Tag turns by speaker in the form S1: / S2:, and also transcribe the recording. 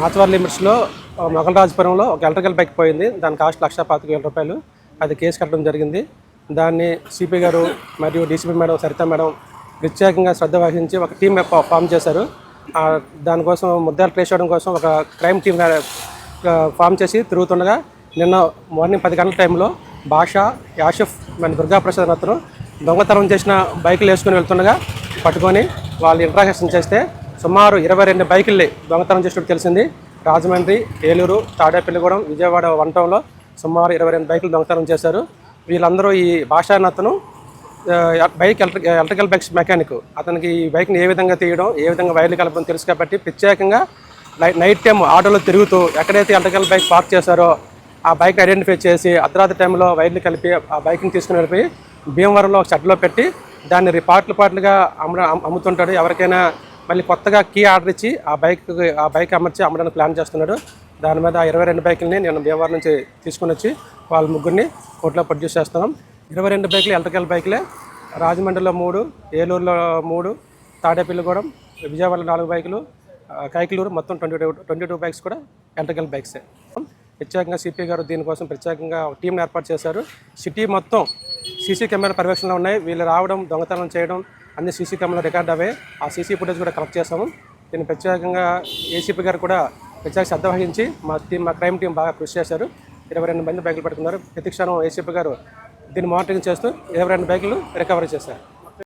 S1: కొత్తవారి లిమిట్స్లో మొగలరాజపురంలో ఒక electrical bike పోయింది. దాని కాస్ట్ లక్ష పాతిక వేల రూపాయలు. అది కేసు కట్టడం జరిగింది. దాన్ని సిపి గారు మరియు డీసీపీ మేడం సరిత మేడం ప్రత్యేకంగా శ్రద్ధ వహించి ఒక టీం ఫామ్ చేశారు. దానికోసం ముద్దాలు ట్రేస్ చేయడం కోసం ఒక క్రైమ్ టీం ఫామ్ చేసి తిరుగుతుండగా నిన్న మార్నింగ్ పది గంటల టైంలో భాష యాషఫ్ మన దుర్గాప్రసాద్ అతను దొంగతనం చేసిన బైకులు వేసుకొని వెళ్తుండగా పట్టుకొని వాళ్ళు ఇంట్రాక్షన్ చేస్తే సుమారు ఇరవై రెండు బైకుల్ని దొంగతనం చేసినట్టు తెలిసింది. రాజమండ్రి ఏలూరు తాడేపల్లిగూడెం విజయవాడ వన్ టౌన్లో సుమారు ఇరవై రెండు బైకులు దొంగతనం చేశారు. వీళ్ళందరూ ఈ భాషానతను bike electric electrical bikes mechanic. అతనికి ఈ బైక్ని ఏ విధంగా తీయడం ఏ విధంగా వైర్లు కలపడం తెలుసు కాబట్టి ప్రత్యేకంగా నైట్ టైం ఆటోలో తిరుగుతూ ఎక్కడైతే ఎలక్ట్రికల్ బైక్ పార్క్ చేశారో ఆ బైక్ ఐడెంటిఫై చేసి అర్ధరాత్రి టైంలో వైర్లు కలిపి ఆ బైక్ని తీసుకుని వెళ్ళిపోయి భీమవరంలో ఒక షెడ్లో పెట్టి దాన్ని రి- పార్ట్లు పార్ట్లుగా అమ్మ అమ్ముతుంటాడు. ఎవరికైనా మళ్ళీ కొత్తగా కీ ఆర్డర్ ఇచ్చి ఆ బైక్ ఆ బైక్ అమర్చి అమ్మడానికి ప్లాన్ చేస్తున్నాడు. దాని మీద ఆ ఇరవై రెండు బైకుల్ని నేను భీమవరం నుంచి తీసుకుని వచ్చి వాళ్ళ ముగ్గురిని కోర్టులో ప్రొడ్యూస్ చేస్తున్నాం. ఇరవై రెండు బైకులు ఎలక్ట్రికల్ బైకులే. రాజమండ్రిలో మూడు ఏలూరులో మూడు తాడేపల్లిగూడెం విజయవాడలో నాలుగు బైకులు కైకలూరు మొత్తం twenty two twenty two bikes కూడా ఎలక్ట్రికల్ బైక్సే. ప్రత్యేకంగా సిపి గారు దీనికోసం ప్రత్యేకంగా ఒక టీంని ఏర్పాటు చేశారు. సిటీ మొత్తం సీసీ కెమెరా పర్యవేక్షణలో ఉన్నాయి. వీళ్ళు రావడం దొంగతనం చేయడం అన్ని సీసీ కెమెరా రికార్డ్ అవే. ఆ సీసీ ఫుటేజ్ కూడా కలెక్ట్ చేసాము దీన్ని ప్రత్యేకంగా ఏసీపీ గారు కూడా ప్రత్యేక శ్రద్ధ వహించి మా టీం మా క్రైమ్ టీం బాగా కృషి చేశారు. ఇరవై రెండు మంది బైకులు పట్టుకున్నారు. ప్రతి క్షణం ఏసీపీ గారు దీన్ని మానిటరింగ్ చేస్తూ ఇరవై రెండు బైకులు రికవరీ చేశారు.